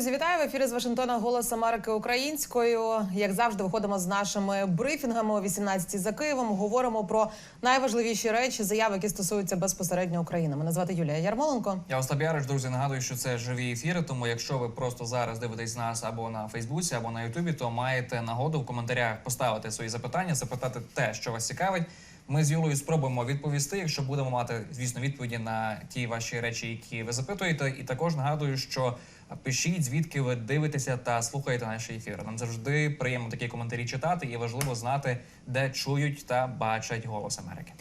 Друзі, вітаю в ефірі з Вашингтона Голос Америки українською. Як завжди, виходимо з нашими брифінгами о 18 за Києвом. Говоримо про найважливіші речі, заяви, які стосуються безпосередньо України. Мене звати Юлія Ярмоленко. Я Остап Яриш, друзі. Нагадую, що це живі ефіри. Тому, якщо ви просто зараз дивитесь нас або на Фейсбуці, або на Ютубі, то маєте нагоду в коментарях поставити свої запитання, запитати те, що вас цікавить. Ми з Юлою спробуємо відповісти, якщо будемо мати, звісно, відповіді на ті ваші речі, які ви запитуєте. І також нагадую, що пишіть, звідки ви дивитеся та слухаєте наші ефіри. Нам завжди приємно такі коментарі читати, і важливо знати, де чують та бачать голос Америки.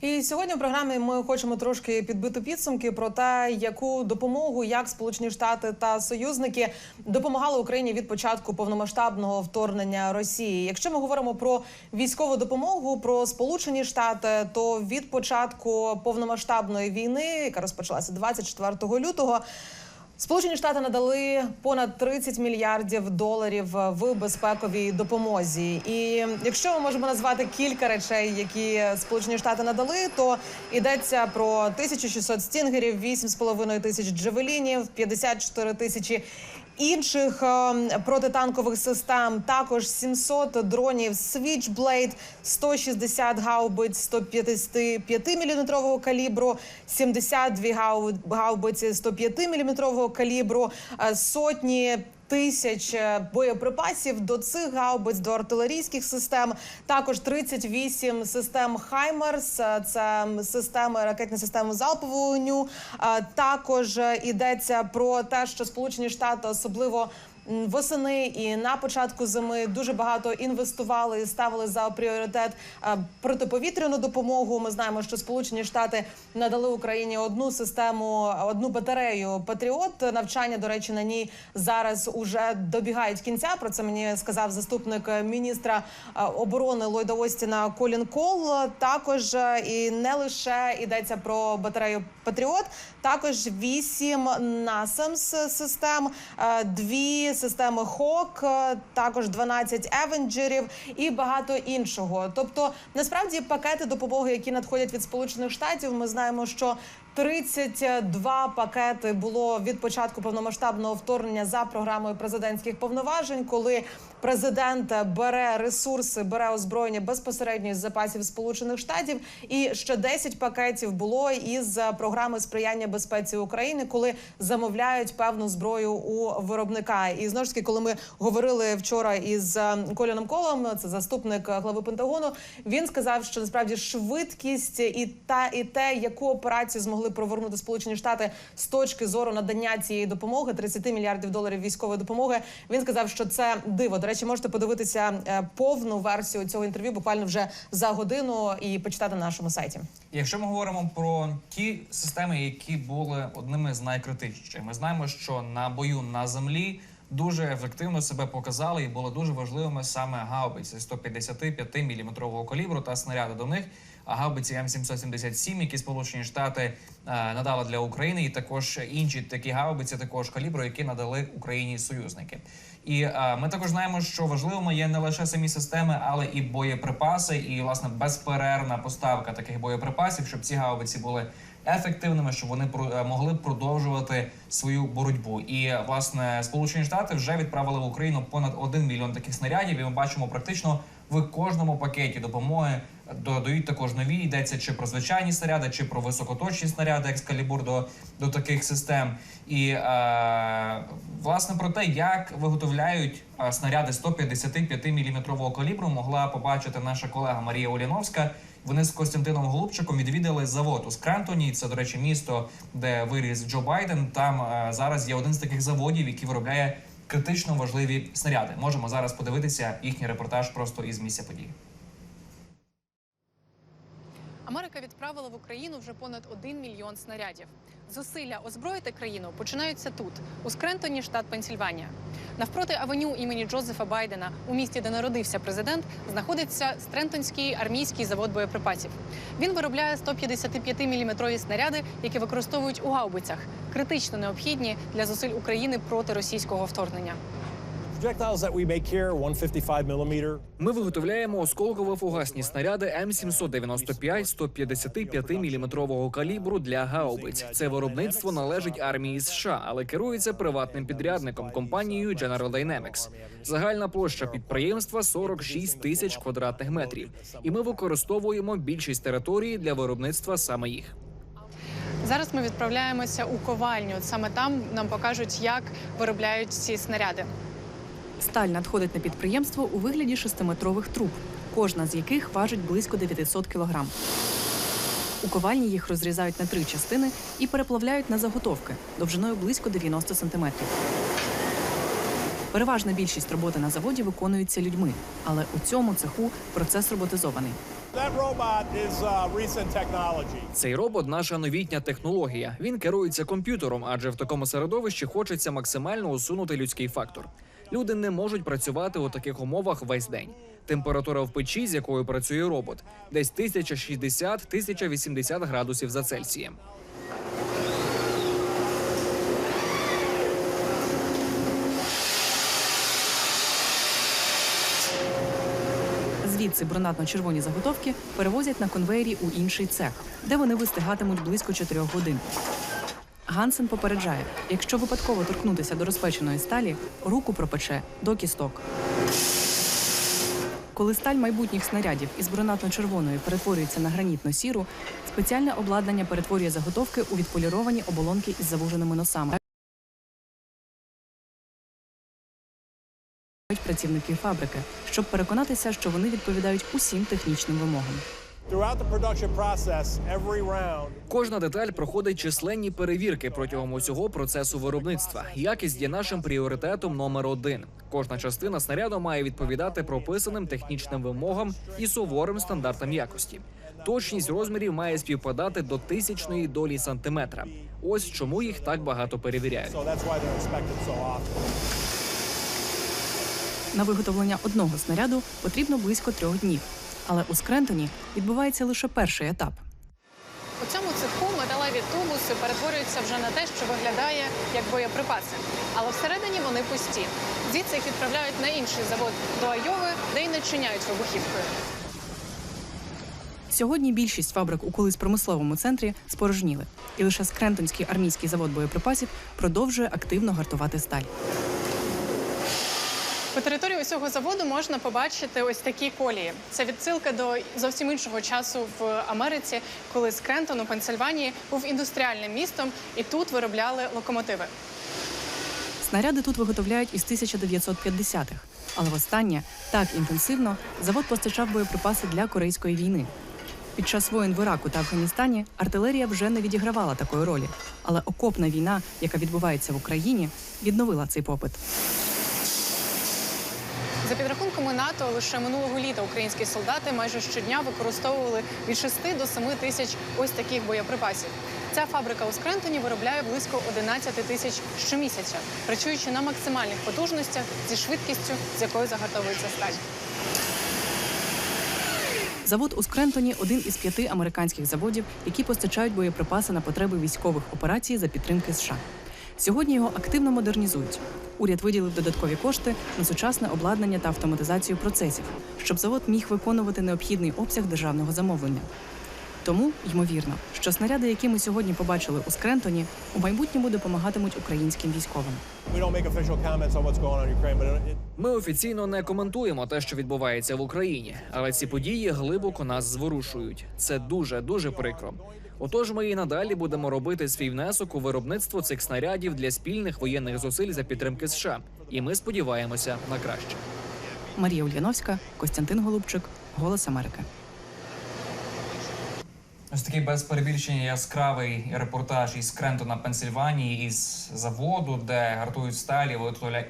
І сьогодні в програмі ми хочемо трошки підбити підсумки про те, яку допомогу як Сполучені Штати та союзники допомагали Україні від початку повномасштабного вторгнення Росії. Якщо ми говоримо про військову допомогу, про Сполучені Штати, то від початку повномасштабної війни, яка розпочалася 24 лютого. Сполучені Штати надали понад 30 мільярдів доларів в безпековій допомозі. І якщо ми можемо назвати кілька речей, які Сполучені Штати надали, то йдеться про 1600 стінгерів, 8,5 тисяч джевелінів, 54 тисячі. Інших е, протитанкових систем також 700 дронів Switchblade, 160 гаубиць 155 мм калібру, 72 гау- гаубиці 105 мм калібру, е, сотні. Тисяч е, боєприпасів до цих гаубиць, до артилерійських систем. Також 38 систем Хаймерс. е, Це системи ракетні системи залпового вогню. Е, Також йдеться про те, що Сполучені Штати особливо. Восени і на початку зими дуже багато інвестували і ставили за пріоритет е, протиповітряну допомогу. Ми знаємо, що Сполучені Штати надали Україні одну систему, одну батарею Патріот. Навчання, до речі, на ній зараз уже добігають кінця. Про це мені сказав заступник міністра е, оборони Ллойда Остіна Колін Кол. Також е, і не лише йдеться про батарею Патріот, також вісім насамс систем, дві системи Хок, е, також 12 евенджерів і багато іншого. Тобто, насправді пакети допомоги, які надходять від Сполучених Штатів, ми знаємо, що 32 пакети було від початку повномасштабного вторгнення за програмою президентських повноважень, коли президент бере ресурси, бере озброєння безпосередньо із запасів Сполучених Штатів. І ще 10 пакетів було із програми сприяння безпеці України, коли замовляють певну зброю у виробника. І знову ж таки, коли ми говорили вчора із е, Коліном Колом, це заступник глави Пентагону, він сказав, що насправді швидкість і та і те, яку операцію змогли провернути Сполучені Штати з точки зору надання цієї допомоги 30 мільярдів доларів військової допомоги. Він сказав, що це диво. До речі, можете подивитися е, повну версію цього інтерв'ю буквально вже за годину і почитати на нашому сайті. Якщо ми говоримо про ті системи, які були одними з найкритичніших, ми знаємо, що на бою на землі дуже ефективно себе показали і були дуже важливими саме гаубиці 155 мм калібру та снаряди до них. Гаубиці М777, які Сполучені Штати е, надали для України, і також інші такі гаубиці, також калібру, які надали Україні союзники. І е, ми також знаємо, що важливими є не лише самі системи, але і боєприпаси, і власне безперервна поставка таких боєприпасів, щоб ці гаубиці були ефективними, щоб вони е, могли продовжувати свою боротьбу. І власне Сполучені Штати вже відправили в Україну понад 1 мільйон таких снарядів. І ми бачимо практично в кожному пакеті допомоги додають також нові. Йдеться чи про звичайні снаряди, чи про високоточні снаряди, екскалібур до, до таких систем. І е, власне про те, як виготовляють е, снаряди 155 мм калібру, могла побачити наша колега Марія Оліновська. Вони з Костянтином Голубчиком відвідали завод у Скрентоні. Це, до речі, місто, де виріс Джо Байден. Там е, зараз є один з таких заводів, який виробляє критично важливі снаряди. Можемо зараз подивитися їхній репортаж просто із місця події. Америка відправила в Україну вже понад 1 мільйон снарядів. Зусилля озброїти країну починаються тут, у Скрентоні, штат Пенсільванія. Навпроти авеню імені Джозефа Байдена, у місті, де народився президент, знаходиться Стрентонський армійський завод боєприпасів. Він виробляє 155-мм снаряди, які використовують у гаубицях, критично необхідні для зусиль України проти російського вторгнення. Ми виготовляємо осколково-фугасні снаряди М795 155 мм калібру для гаубиць. Це виробництво належить армії США, але керується приватним підрядником компанією General Dynamics. Загальна площа підприємства 46 тисяч квадратних метрів, і ми використовуємо більшість території для виробництва саме їх. Зараз ми відправляємося у ковальню. Саме там нам покажуть, як виробляють ці снаряди. Сталь надходить на підприємство у вигляді шестиметрових труб, кожна з яких важить близько 900 кілограм. У ковальні їх розрізають на три частини і переплавляють на заготовки довжиною близько 90 сантиметрів. Переважна більшість роботи на заводі виконується людьми, але у цьому цеху процес роботизований. Uh. Цей робот наша новітня технологія. Він керується комп'ютером, адже в такому середовищі хочеться максимально усунути людський фактор. Люди не можуть працювати у таких умовах весь день. Температура в печі, з якою працює робот, десь 1060-1080 градусів за Цельсієм. Звідси бронатно-червоні заготовки перевозять на конвеєрі у інший цех, де вони вистигатимуть близько 4 годин. Гансен попереджає, якщо випадково торкнутися до розпеченої сталі, руку пропече до кісток. Коли сталь майбутніх снарядів із бронатно-червоної перетворюється на гранітно-сіру, спеціальне обладнання перетворює заготовки у відполіровані оболонки із завуженими носами. працівники фабрики, щоб переконатися, що вони відповідають усім технічним вимогам. Throughout the production process, every round Кожна деталь проходить численні перевірки протягом усього процесу виробництва. Якість є нашим пріоритетом номер один. Кожна частина снаряду має відповідати прописаним технічним вимогам і суворим стандартам якості. Точність розмірів має співпадати до тисячної долі сантиметра. Ось чому їх так багато перевіряють. so that's why they're inspected so often. На виготовлення одного снаряду потрібно близько трьох днів. Але у Скрентоні відбувається лише перший етап. У цьому цеху металеві тубуси перетворюються вже на те, що виглядає як боєприпаси. Але всередині вони пусті. Звідси їх відправляють на інший завод до Айови, де й начиняють вибухівкою. Сьогодні більшість фабрик у колись промисловому центрі спорожніли, і лише Скрентонський армійський завод боєприпасів продовжує активно гартувати сталь. По території усього заводу можна побачити ось такі колії. Це відсилка до зовсім іншого часу в Америці, коли Скрентон у Пенсильванії був індустріальним містом, і тут виробляли локомотиви. Снаряди тут виготовляють із 1950-х, але востаннє так інтенсивно завод постачав боєприпаси для корейської війни. Під час воєн в Іраку та Афганістані артилерія вже не відігравала такої ролі, але окопна війна, яка відбувається в Україні, відновила цей попит. За підрахунками НАТО, лише минулого літа українські солдати майже щодня використовували від 6 до 7 тисяч ось таких боєприпасів. Ця фабрика у Скрентоні виробляє близько 11 тисяч щомісяця, працюючи на максимальних потужностях зі швидкістю, з якою загартовується сталь. Завод у Скрентоні один із п'яти американських заводів, які постачають боєприпаси на потреби військових операцій за підтримки США. Сьогодні його активно модернізують. Уряд виділив додаткові кошти на сучасне обладнання та автоматизацію процесів, щоб завод міг виконувати необхідний обсяг державного замовлення. Тому ймовірно, що снаряди, які ми сьогодні побачили у Скрентоні, у майбутньому допомагатимуть українським військовим. Ми офіційно не коментуємо те, що відбувається в Україні, але ці події глибоко нас зворушують. Це дуже дуже прикро. Отож, ми і надалі будемо робити свій внесок у виробництво цих снарядів для спільних воєнних зусиль за підтримки США, і ми сподіваємося на краще. Марія Ульяновська, Костянтин Голубчик, Голос Америки. Ось такий без перебільшення яскравий репортаж із Крентона, Пенсильванії, із заводу, де гартують сталі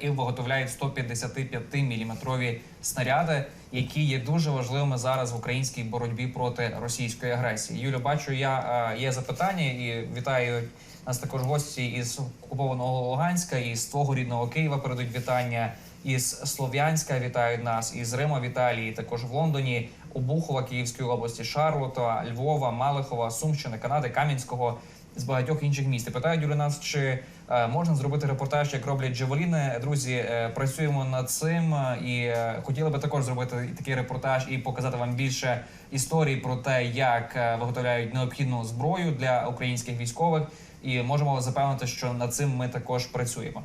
і виготовляють 155 міліметрові снаряди, які є дуже важливими зараз в українській боротьбі проти російської агресії. Юлю, бачу, я е, є запитання і вітаю нас також гості із окупованого Луганська, із твого рідного Києва передають вітання. Із Слов'янська вітають нас, із Рима в Італії, також в Лондоні, Обухова Київської області, Шарлота, Львова, Малихова, Сумщини, Канади, Кам'янського, з багатьох інших міст. Питають у нас, чи е, можна зробити репортаж, як роблять Джавеліни. Друзі, е, працюємо над цим е, і хотіли би також зробити такий репортаж і показати вам більше історій про те, як виготовляють необхідну зброю для українських військових. І можемо запевнити, що над цим ми також працюємо.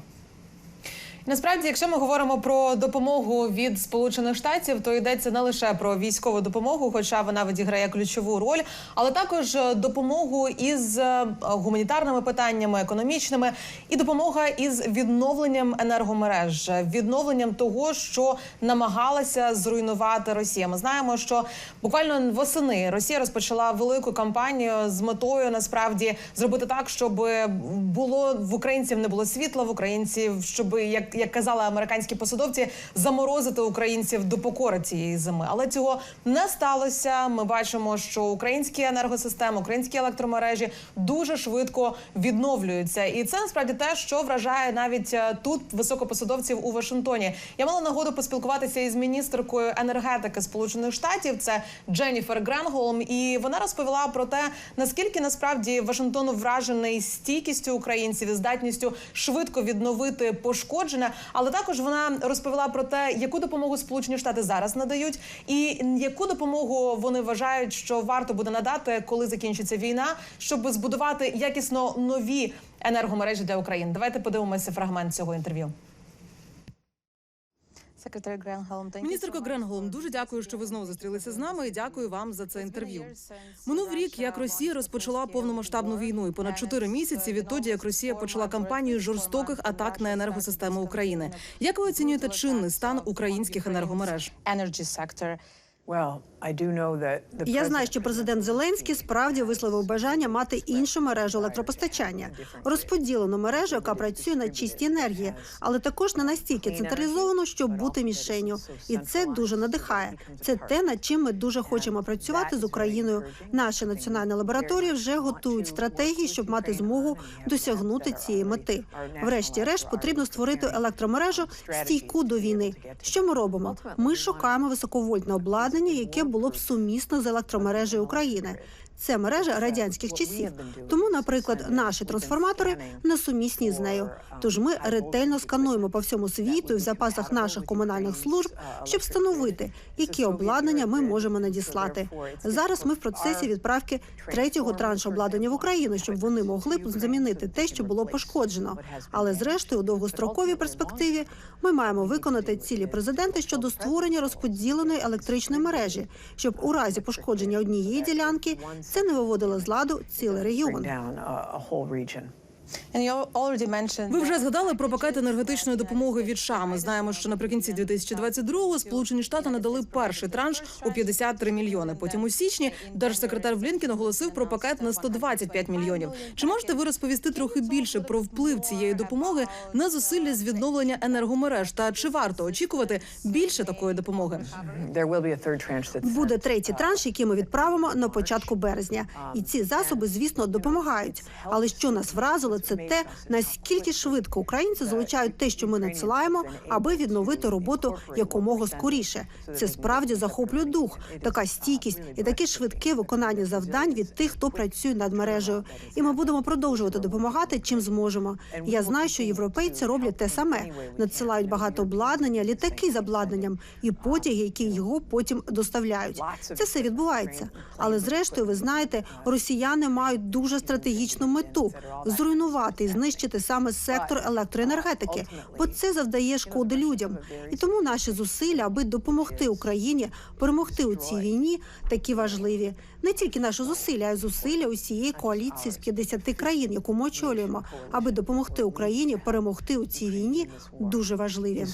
Насправді, якщо ми говоримо про допомогу від Сполучених Штатів, то йдеться не лише про військову допомогу, хоча вона відіграє ключову роль, але також допомогу із е, гуманітарними питаннями, економічними, і допомога із відновленням енергомереж, відновленням того, що намагалася зруйнувати Росія. Ми знаємо, що буквально восени Росія розпочала велику кампанію з метою насправді зробити так, щоб було в українців не було світла, в українців, щоб як, як казали американські посадовці, заморозити українців до покори цієї зими. Але цього не сталося. Ми бачимо, що українські енергосистеми, українські електромережі дуже швидко відновлюються, і це насправді те, що вражає навіть е, тут високопосадовців у Вашингтоні. Я мала нагоду поспілкуватися із міністеркою енергетики Сполучених Штатів. Це Дженніфер Гренголм, і вона розповіла про те, наскільки насправді Вашингтон вражений стійкістю українців і здатністю швидко відновити пошкоджене. Але також вона розповіла про те, яку допомогу Сполучені Штати зараз надають, і яку допомогу вони вважають, що варто буде надати, коли закінчиться війна, щоб збудувати якісно нові енергомережі для України. Давайте подивимося фрагмент цього інтерв'ю. Міністерко Гренголм, дуже дякую, що ви знову зустрілися з нами. і Дякую вам за це інтерв'ю. Минув рік, як Росія розпочала повномасштабну війну, і понад чотири місяці відтоді, як Росія почала кампанію жорстоких атак на енергосистему України. Як ви оцінюєте чинний стан українських енергомереж? Я знаю, що президент Зеленський справді висловив бажання мати іншу мережу електропостачання, розподілену мережу, яка працює на чистій енергії, але також не настільки централізовано, щоб бути мішенню. І це дуже надихає. Це те, над чим ми дуже хочемо працювати з Україною. Наші національні лабораторії вже готують стратегії, щоб мати змогу досягнути цієї мети. Врешті-решт потрібно створити електромережу стійку до війни. Що ми робимо? Ми шукаємо високовольтне обладнання, яке було б сумісно з електромережею України. Це мережа радянських часів. Тому, наприклад, наші трансформатори несумісні з нею. Тож ми ретельно скануємо по всьому світу і в запасах наших комунальних служб, щоб встановити, які обладнання ми можемо надіслати. Зараз ми в процесі відправки третього траншу обладнання в Україну, щоб вони могли замінити те, що було пошкоджено. Але зрештою, у довгостроковій перспективі, ми маємо виконати цілі президента щодо створення розподіленої електричної мережі, щоб у разі пошкодження однієї ділянки це не виводило з ладу цілий регіон. Ви вже згадали про пакет енергетичної допомоги від США. Ми знаємо, що наприкінці 2022-го Сполучені Штати надали перший транш у 53 мільйони. Потім у січні держсекретар Блінкен оголосив про пакет на 125 мільйонів. Чи можете ви розповісти трохи більше про вплив цієї допомоги на зусилля з відновлення енергомереж? Та чи варто очікувати більше такої допомоги? Буде третій транш, який ми відправимо на початку березня. І ці засоби, звісно, допомагають. Але що нас вразило, це те, наскільки швидко українці залучають те, що ми надсилаємо, аби відновити роботу якомога скоріше. Це справді захоплює дух, така стійкість і таке швидке виконання завдань від тих, хто працює над мережею. І ми будемо продовжувати допомагати, чим зможемо. Я знаю, що європейці роблять те саме, надсилають багато обладнання, літаки з обладнанням і потяги, які його потім доставляють. Це все відбувається. Але зрештою, ви знаєте, росіяни мають дуже стратегічну мету зруйнувати і знищити саме сектор електроенергетики, бо це завдає шкоди людям. І тому наші зусилля, аби допомогти Україні перемогти у цій війні, такі важливі. Не тільки наші зусилля, а й зусилля усієї коаліції з 50 країн, яку ми очолюємо, аби допомогти Україні перемогти у цій війні, дуже важливі.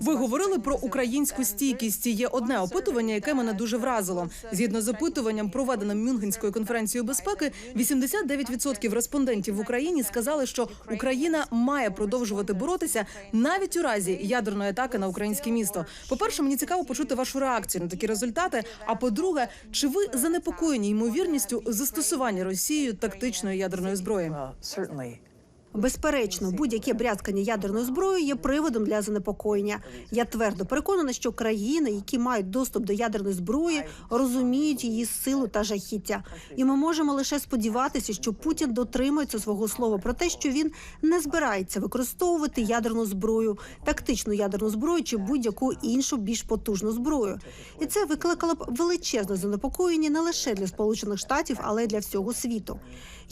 Ви говорили про українську стійкість. Є одне опитування, яке мене дуже вразило. Згідно з опитуванням, проведеним Мюнхенською конференцією безпеки, 89% респондентів в Україні сказали, що Україна має продовжувати боротися навіть у разі ядерної атаки на українське місто. По перше, мені цікаво почути вашу реакцію на такі результати. А по-друге, чи ви занепокоєні ймовірністю застосування Росією тактичної ядерної зброї? Безперечно, будь-яке брязкання ядерною зброєю є приводом для занепокоєння. Я твердо переконана, що країни, які мають доступ до ядерної зброї, розуміють її силу та жахіття. І ми можемо лише сподіватися, що Путін дотримується свого слова про те, що він не збирається використовувати ядерну зброю, тактичну ядерну зброю чи будь-яку іншу більш потужну зброю. І це викликало б величезне занепокоєння не лише для Сполучених Штатів, але й для всього світу.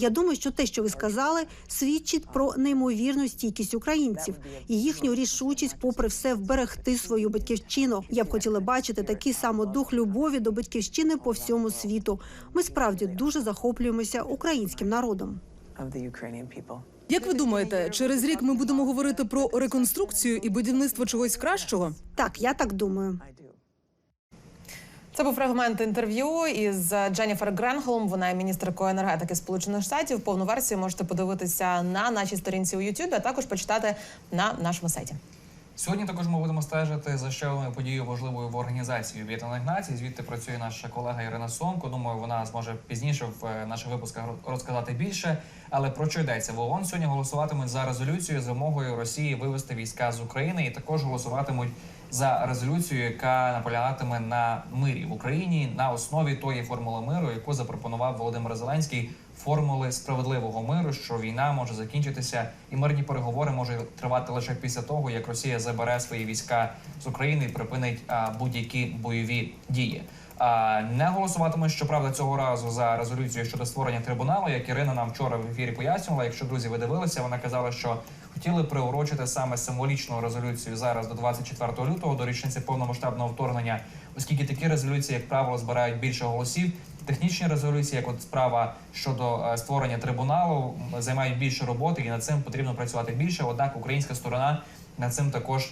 Я думаю, що те, що ви сказали, свідчить про неймовірну стійкість українців і їхню рішучість, попри все, вберегти свою батьківщину. Я б хотіла бачити такий само дух любові до батьківщини по всьому світу. Ми справді дуже захоплюємося українським народом. Як ви думаєте, через рік ми будемо говорити про реконструкцію і будівництво чогось кращого? Так, я так думаю. Це був фрагмент інтерв'ю із Дженніфер Гренхолм. Вона є міністеркою енергетики Сполучених Штатів. Повну версію можете подивитися на нашій сторінці у YouTube, а також почитати на нашому сайті. Сьогодні також ми будемо стежити за ще подією важливою в організації Об'єднаних Націй. Звідти працює наша колега Ірина Сомко. Думаю, вона зможе пізніше в е, наших випусках розказати більше. Але про що йдеться? В ООН сьогодні голосуватимуть за резолюцію з вимогою Росії вивести війська з України, і також голосуватимуть за резолюцію, яка наполягатиме на мирі в Україні на основі тої формули миру, яку запропонував Володимир Зеленський. Формули справедливого миру, що війна може закінчитися, і мирні переговори можуть тривати лише після того, як Росія забере свої війська з України і припинить будь-які бойові дії. Не голосуватиме, щоправда, цього разу за резолюцію щодо створення трибуналу, як Ірина нам вчора в ефірі пояснювала. Якщо друзі ви дивилися, вона казала, що хотіли приурочити саме символічну резолюцію зараз до 24 лютого, до річниці повномасштабного вторгнення, оскільки такі резолюції, як правило, збирають більше голосів. Технічні резолюції, як от справа щодо е, створення трибуналу, займають більше роботи, і над цим потрібно працювати більше. Однак українська сторона над цим також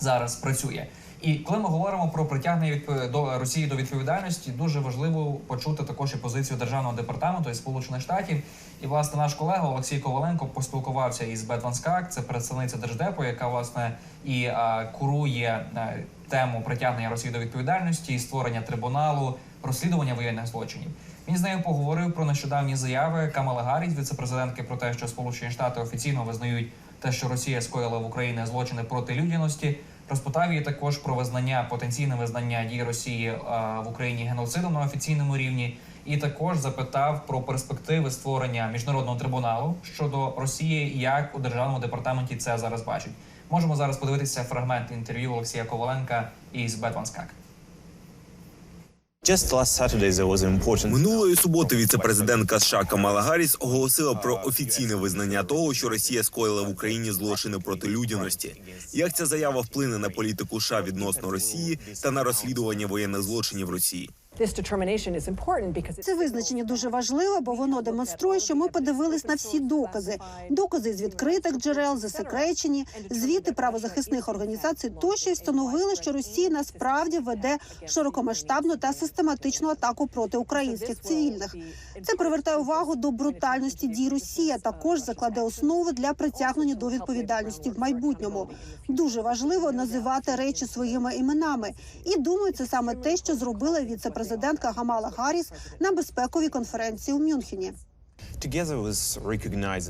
зараз працює. І коли ми говоримо про притягнення відпо- до Росії до відповідальності, дуже важливо почути також і позицію державного департаменту і Сполучених Штатів. І власне наш колега Олексій Коваленко поспілкувався із Бет Ван Скак, це представниця держдепу, яка власне і а, курує а, тему притягнення Росії до відповідальності і створення трибуналу, розслідування воєнних злочинів. Він з нею поговорив про нещодавні заяви Камали Гарріс, віцепрезидентки, про те, що Сполучені Штати офіційно визнають те, що Росія скоїла в Україні злочини проти людяності. Розпитав її також про визнання потенційне визнання дій Росії е, в Україні геноцидом на офіційному рівні, і також запитав про перспективи створення міжнародного трибуналу щодо Росії, як у державному департаменті це зараз бачить. Можемо зараз подивитися фрагмент інтерв'ю Олексія Коваленка із Бетван Минулої суботи віце-президентка США Камала Гарріс оголосила про офіційне визнання того, що Росія скоїла в Україні злочини проти людяності. Як ця заява вплине на політику США відносно Росії та на розслідування воєнних злочинів Росії? Це визначення дуже важливе, бо воно демонструє, що ми подивились на всі докази. Докази з відкритих джерел, засекречені, звіти правозахисних організацій тощо й встановили, що Росія насправді веде широкомасштабну та систематичну атаку проти українських цивільних. Це привертає увагу до брутальності дій Росії, також закладе основи для притягнення до відповідальності в майбутньому. Дуже важливо називати речі своїми іменами. І думаю, це саме те, що зробила віце-президентка Гамала Гарріс на безпековій конференції у Мюнхені.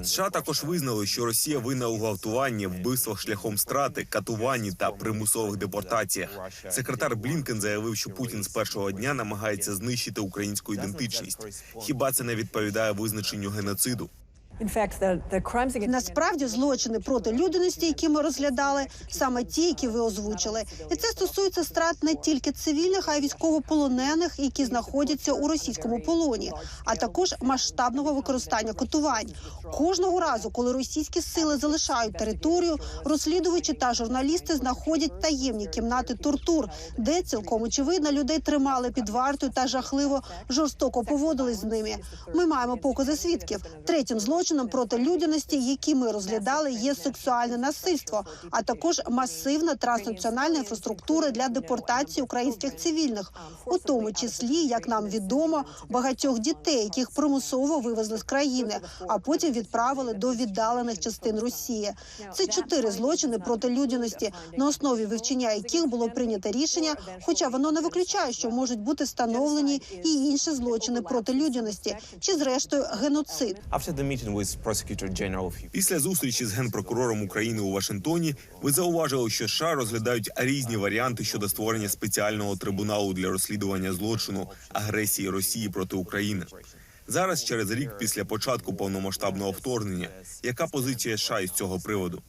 США також визнали, що Росія винна у гвалтуванні, вбивствах шляхом страти, катуванні та примусових депортаціях. Секретар Блінкен заявив, що Путін з першого дня намагається знищити українську ідентичність. Хіба це не відповідає визначенню геноциду? Насправді злочини проти людяності, які ми розглядали, саме ті, які ви озвучили, і це стосується страт не тільки цивільних, а й військовополонених, які знаходяться у російському полоні, а також масштабного використання катувань. Кожного разу, коли російські сили залишають територію, розслідувачі та журналісти знаходять таємні кімнати тортур, де цілком очевидно людей тримали під вартою та жахливо жорстоко поводились з ними. Ми маємо покази свідків. Третім злочином проти людяності, які ми розглядали, є сексуальне насильство, а також масивна транснаціональна інфраструктура для депортації українських цивільних, у тому числі, як нам відомо, багатьох дітей, яких примусово вивезли з країни, а потім відправили до віддалених частин Росії. Це чотири злочини проти людяності, на основі вивчення яких було прийнято рішення, хоча воно не виключає, що можуть бути встановлені і інші злочини проти людяності, чи зрештою геноцид. With Prosecutor General Після зустрічі з генпрокурором України у Вашингтоні ви зауважили, що США розглядають різні варіанти щодо створення спеціального трибуналу для розслідування злочину агресії Росії проти України. Зараз, через рік після початку повномасштабного вторгнення, яка позиція США із цього приводу?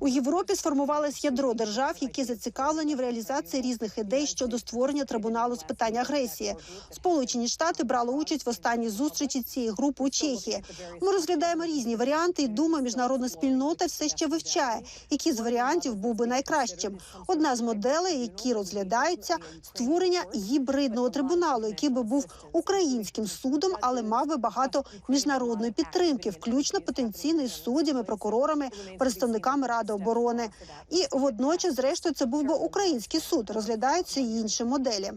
У Європі сформувалось ядро держав, які зацікавлені в реалізації різних ідей щодо створення трибуналу з питань агресії. Сполучені Штати брали участь в останній зустрічі цієї групи у Чехії. Ми розглядаємо різні варіанти, і думаю, міжнародна спільнота все ще вивчає, який з варіантів був би найкращим. Одна з моделей, які розглядаються, створення гібридного трибуналу, який би був українським судом, але мав би багато міжнародної підтримки, включно потенційно із суддями, прокурорами, представниками ради оборони. І водночас, зрештою, це був би український суд. Розглядаються й інші моделі.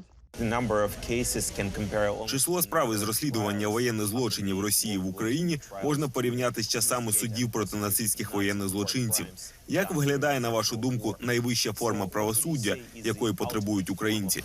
Число справ із розслідування воєнних злочинів Росії в Україні можна порівняти з часами судів проти нацистських воєнних злочинців. Як виглядає на вашу думку найвища форма правосуддя, якої потребують українці?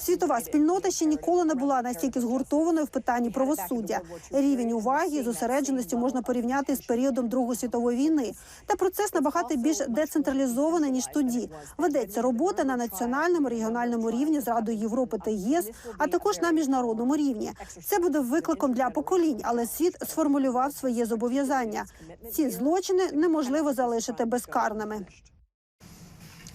Світова спільнота ще ніколи не була настільки згуртованою в питанні правосуддя. Рівень уваги і зосередженості можна порівняти з періодом Другої світової війни. Та процес набагато більш децентралізований ніж тоді. Ведеться робота на національному регіональному рівні з Радою Європи та ЄС, а також на міжнародному рівні. Це буде викликом для поколінь, але світ сформулював своє зобов'язання. Ці злочини неможливо залишити безкарними.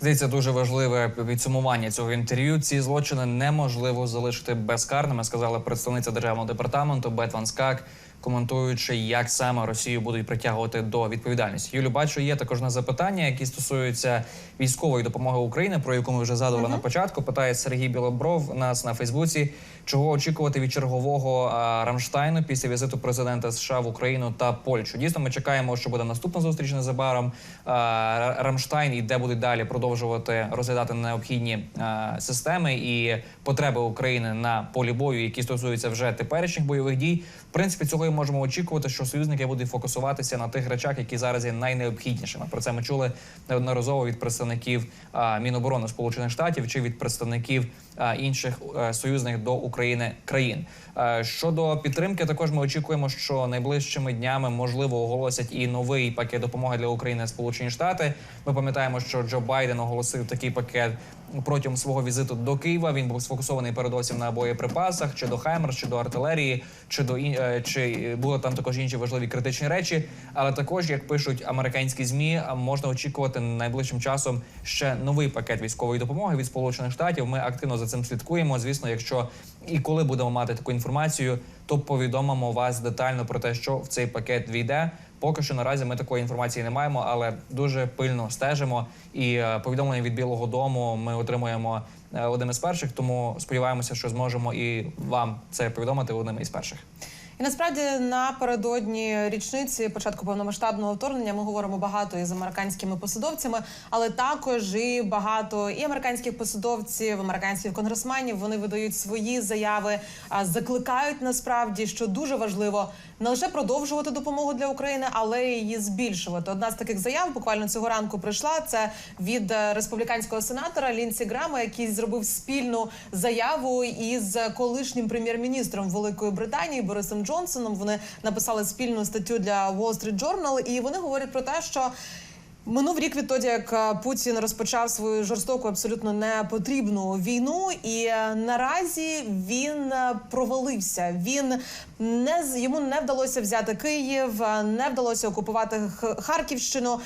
Здається, дуже важливе підсумування цього інтерв'ю. Ці злочини неможливо залишити безкарними, сказала представниця державного департаменту Бет Ван Скак, коментуючи, як саме Росію будуть притягувати до відповідальності. Юлю, бачу, є також на запитання, які стосуються військової допомоги України, про яку ми вже задали на початку. Питає Сергій Білобров нас на Фейсбуці. Чого очікувати від чергового Рамштайну після візиту президента США в Україну та Польщу? Дійсно, ми чекаємо, що буде наступна зустріч незабаром. Рамштайн і де будуть далі продовжувати розглядати необхідні системи і потреби України на полі бою, які стосуються вже теперішніх бойових дій. В принципі, цього і можемо очікувати, що союзники будуть фокусуватися на тих речах, які зараз є найнеобхіднішими. Про це ми чули неодноразово від представників Міноборони Сполучених Штатів чи від представників інших е, союзних до України країн. Е, Щодо підтримки, також ми очікуємо, що найближчими днями можливо оголосять і новий пакет допомоги для України Сполучені Штати. Ми пам'ятаємо, що Джо Байден оголосив такий пакет протягом свого візиту до Києва. Він був сфокусований передовсім на боєприпасах, чи до Хаймерс, чи до артилерії, чи до е, чи були там також інші важливі критичні речі. Але також, як пишуть американські змі, можна очікувати найближчим часом ще новий пакет військової допомоги від Сполучених Штатів. Ми активно за цим слідкуємо. Звісно, якщо і коли будемо мати таку інформацію, то повідомимо вас детально про те, що в цей пакет війде. Поки що наразі ми такої інформації не маємо, але дуже пильно стежимо. І е, повідомлення від Білого Дому ми отримуємо е, одним із перших. Тому сподіваємося, що зможемо і вам це повідомити одним із перших. І насправді напередодні річниці початку повномасштабного вторгнення ми говоримо багато із американськими посадовцями, але також і багато і американських посадовців, американських конгресменів вони видають свої заяви, закликають насправді, що дуже важливо не лише продовжувати допомогу для України, але її збільшувати. Одна з таких заяв буквально цього ранку прийшла. Це від республіканського сенатора Лінсі Грама, який зробив спільну заяву із колишнім прем'єр-міністром Великої Британії Борисом Джонсоном. Вони написали спільну статтю для Wall Street Journal, і вони говорять про те, що. Минув рік відтоді, як е, Путін розпочав свою жорстоку, абсолютно непотрібну війну, і е, наразі він е, провалився. Він не йому не вдалося взяти Київ, не вдалося окупувати Харківщину,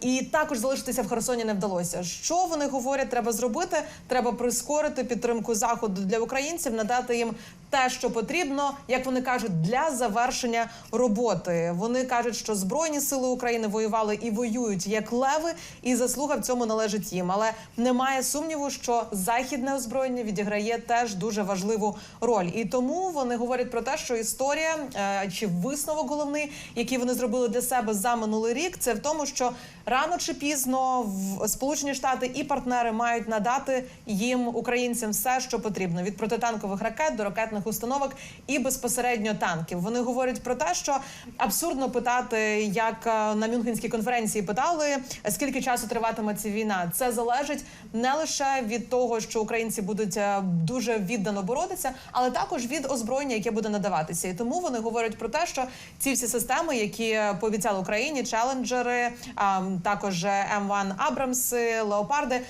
і також залишитися в Херсоні не вдалося. Що вони говорять, треба зробити? Треба прискорити підтримку заходу для українців, надати їм те, що потрібно, як вони кажуть, для завершення роботи. Вони кажуть, що збройні сили України воювали і воюють як леви, і заслуга в цьому належить їм. Але немає сумніву, що західне озброєння відіграє теж дуже важливу роль. І тому вони говорять про те, що історія е, чи висновок головний, який вони зробили для себе за минулий рік, це в тому, що рано чи пізно в Сполучені Штати і партнери мають надати їм українцям все, що потрібно від протитанкових ракет до ракетних ракетних установок і безпосередньо танків. Вони говорять про те, що абсурдно питати, як е, на Мюнхенській конференції питали, скільки часу триватиме ця війна. Це залежить не лише від того, що українці будуть е, дуже віддано боротися, але також від озброєння, яке буде надаватися. І тому вони говорять про те, що ці всі системи, які пообіцяли Україні, челенджери, а, також М1 Абрамси, Леопарди.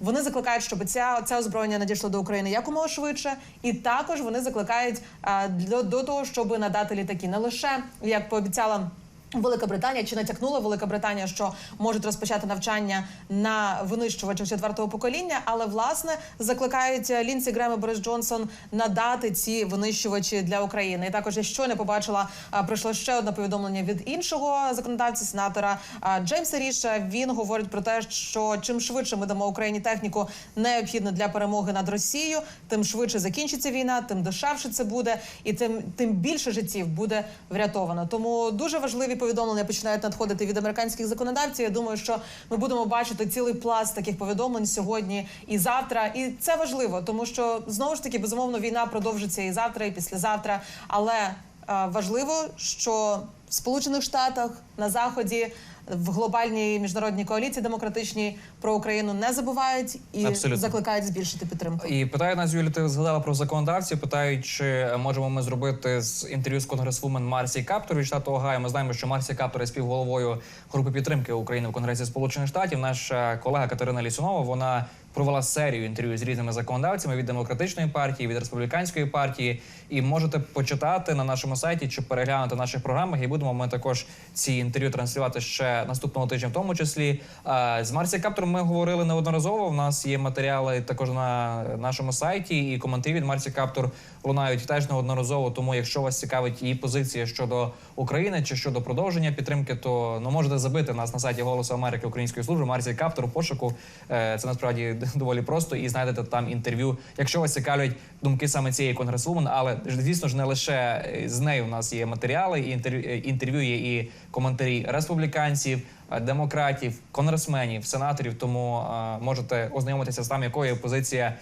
Вони закликають, щоб ця це озброєння надійшло до України якомога швидше, і також вони закликають а, до, до того, щоб надати літаки не лише як пообіцяла. Велика Британія чи натякнула Велика Британія, що можуть розпочати навчання на винищувачах четвертого покоління, але власне закликають Лінсі Грем і Борис Джонсон надати ці винищувачі для України. І також я щойно побачила, прийшло ще одне повідомлення від іншого законодавця, сенатора Джеймса Ріша. Він говорить про те, що чим швидше ми дамо Україні техніку необхідну для перемоги над Росією, тим швидше закінчиться війна, тим дешевше це буде, і тим тим більше життів буде врятовано. Тому дуже важливі повідомлення починають надходити від американських законодавців. Я думаю, що ми будемо бачити цілий пласт таких повідомлень сьогодні і завтра. І це важливо, тому що знову ж таки безумовно війна продовжиться і завтра, і післязавтра. Але е, важливо, що в Сполучених Штатах на заході. В глобальній міжнародній коаліції демократичній про Україну не забувають і Абсолютно. закликають збільшити підтримку. І питає нас Юлі, ти згадала про законодавців. Питають, чи можемо ми зробити з інтерв'ю з конгресвумен Марсі Каптор від штату Огайо. Ми знаємо, що Марсі Каптор є співголовою групи підтримки України в Конгресі Сполучених Штатів. Наша колега Катерина Лісунова вона провела серію інтерв'ю з різними законодавцями від демократичної партії, від республіканської партії. І можете почитати на нашому сайті чи переглянути в наших програмах. І будемо ми також ці інтерв'ю транслювати ще наступного тижня, в тому числі. З Марсі Каптор ми говорили неодноразово. У нас є матеріали також на нашому сайті, і коментарі від Марсі Каптор лунають теж неодноразово. Тому, якщо вас цікавить її позиція щодо України чи щодо продовження підтримки, то ну можете забити нас на сайті Голосу Америки Української служби Марсі Каптор у пошуку. Е, Це насправді доволі просто і знайдете там інтерв'ю. Якщо вас цікавлять думки саме цієї конгресвумен, але звісно ж не лише е, з нею у нас є матеріали, і інтерв'ю е, є і коментарі республіканців, е, демократів, конгресменів, сенаторів. Тому можете ознайомитися з там, якою позиція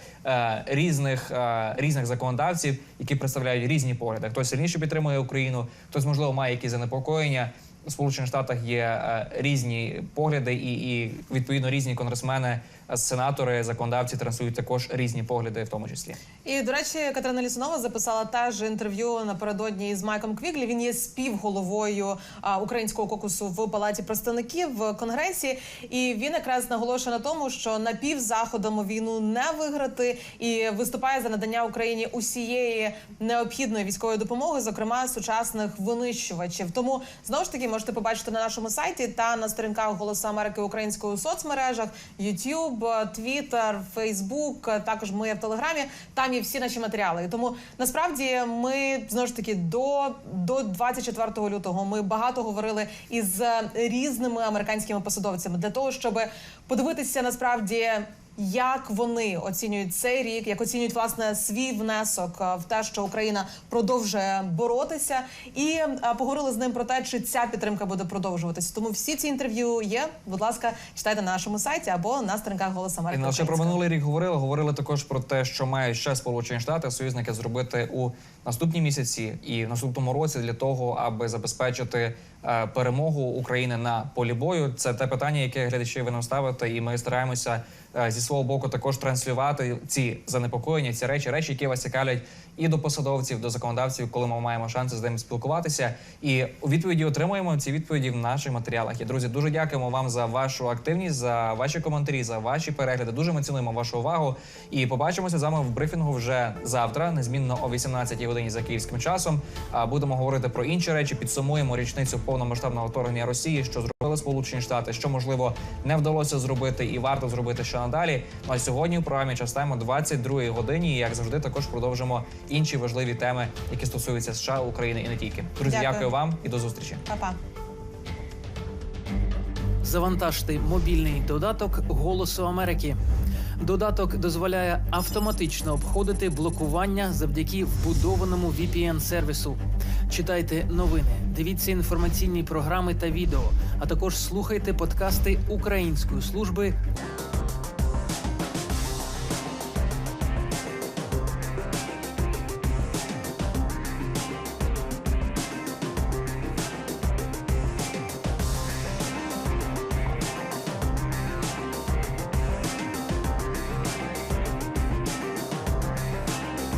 різних різних законодавців, які представляють різні погляди. Хтось сильніше підтримує Україну, хтось можливо має якісь занепокоєння. У Сполучених Штатах є різні погляди, і, і відповідно різні конгресмени, сенатори, законодавці транслюють також різні погляди, в тому числі. І до речі, Катерина Лісунова записала теж інтерв'ю напередодні з Майком Квіглі. Він є співголовою українського кокусу в палаті представників в конгресі. І він якраз наголошує на тому, що напівзаходом війну не виграти, і виступає за надання Україні усієї необхідної військової допомоги, зокрема сучасних винищувачів. Тому знову ж таки можете побачити на нашому сайті та на сторінках Голосу Америки української у соцмережах YouTube, Twitter, Фейсбук. Також ми в Телеграмі. Там є всі наші матеріали. Тому насправді ми знову ж таки до, до 24 лютого ми багато говорили із різними американськими посадовцями для того, щоб подивитися насправді. Як вони оцінюють цей рік, як оцінюють власне свій внесок е, в те, що Україна продовжує боротися, і е, поговорили з ним про те, чи ця підтримка буде продовжуватися. Тому всі ці інтерв'ю є. Будь ласка, читайте на нашому сайті або на сторінках Голос І Америки. лише про минулий рік говорили. Говорили також про те, що мають ще Сполучені Штати союзники зробити у наступні місяці і в наступному році для того, аби забезпечити е, перемогу України на полі бою. Це те питання, яке глядачі ви нам ставите, і ми стараємося е, зі свого боку також транслювати ці занепокоєння, ці речі, речі, які вас цікавлять і до посадовців, до законодавців, коли ми маємо шанси з ними спілкуватися. І у відповіді отримуємо ці відповіді в наших матеріалах. І друзі, дуже дякуємо вам за вашу активність, за ваші коментарі, за ваші перегляди. Дуже ми цінуємо вашу увагу. І побачимося з вами в брифінгу вже завтра, незмінно о 18 годині за київським часом. Будемо говорити про інші речі. Підсумуємо річницю повномасштабного вторгнення Росії, що зробили Сполучені Штати, що можливо не вдалося зробити, і варто зробити ще надалі. Ну а сьогодні у програмі час тайм о 22 годині. І як завжди, також продовжимо інші важливі теми, які стосуються США, України і не тільки. Друзі, Дякую. дякую вам і до зустрічі. Па-па. Завантажте мобільний додаток Голосу Америки. Додаток дозволяє автоматично обходити блокування завдяки вбудованому VPN-сервісу. Читайте новини, дивіться інформаційні програми та відео, а також слухайте подкасти Української служби